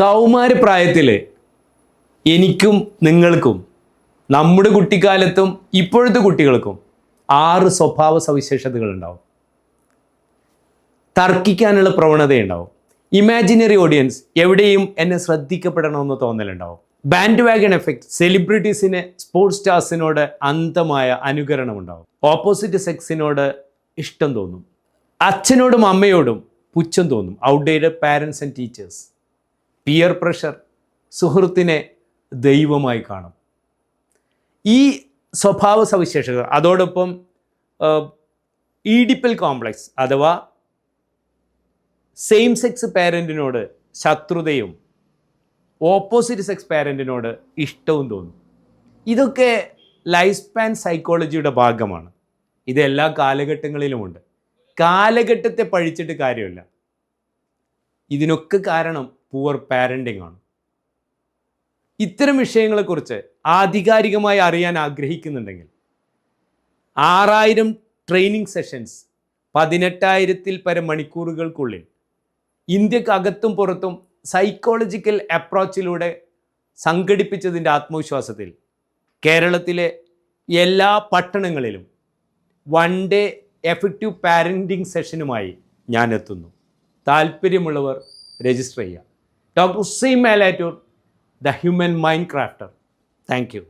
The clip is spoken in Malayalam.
കൗമാര പ്രായത്തിൽ എനിക്കും നിങ്ങൾക്കും നമ്മുടെ കുട്ടിക്കാലത്തും ഇപ്പോഴത്തെ കുട്ടികൾക്കും ആറ് സ്വഭാവ സവിശേഷതകൾ ഉണ്ടാവും. തർക്കിക്കാനുള്ള പ്രവണതയുണ്ടാവും. ഇമാജിനറി ഓഡിയൻസ് എവിടെയും എന്നെ ശ്രദ്ധിക്കപ്പെടണമെന്ന് തോന്നലുണ്ടാവും. ബാൻഡ് വാഗൺ എഫക്റ്റ് സെലിബ്രിറ്റീസിന് സ്പോർട്സ് സ്റ്റാർസിനോട് അന്തമായ അനുകരണം ഉണ്ടാവും ഓപ്പോസിറ്റ് സെക്സിനോട് ഇഷ്ടം തോന്നും. അച്ഛനോടും അമ്മയോടും പുച്ഛം തോന്നും. Outdated parents and teachers peer pressure സുഹൃത്തിനെ ദൈവമായി കാണും. ഈ സ്വഭാവ സവിശേഷത അതോടൊപ്പം ഈഡിപ്പൽ കോംപ്ലക്സ് അഥവാ സെയിം സെക്സ് പാരന്റിനോട് ശത്രുതയും ഓപ്പോസിറ്റ് സെക്സ് പാരന്റിനോട് ഇഷ്ടവും തോന്നും. ഇതൊക്കെ ലൈഫ് സ്പാൻ സൈക്കോളജിയുടെ ഭാഗമാണ്. ഇത് എല്ലാ കാലഘട്ടങ്ങളിലുമുണ്ട്. കാലഘട്ടത്തെ പഴിച്ചിട്ട് കാര്യമില്ല. ഇതിനൊക്കെ കാരണം പുവർ പാരന്റിംഗ് ആണ്. ഇത്തരം വിഷയങ്ങളെക്കുറിച്ച് ആധികാരികമായി അറിയാൻ ആഗ്രഹിക്കുന്നുണ്ടെങ്കിൽ ആറായിരം ട്രെയിനിങ് സെഷൻസ് പതിനെട്ടായിരത്തിൽ പരം മണിക്കൂറുകൾക്കുള്ളിൽ ഇന്ത്യക്കകത്തും പുറത്തും സൈക്കോളജിക്കൽ അപ്രോച്ചിലൂടെ സംഘടിപ്പിച്ചതിന്റെ ആത്മവിശ്വാസത്തിൽ കേരളത്തിലെ എല്ലാ പട്ടണങ്ങളിലും വൺ ഡേ എഫക്റ്റീവ് പാരന്റിംഗ് സെഷനുമായി ഞാൻ എത്തുന്നു. താല്പര്യമുള്ളവർ രജിസ്റ്റർ ചെയ്യുക. Dr. C. Malatur, the human minecrafter. Thank you.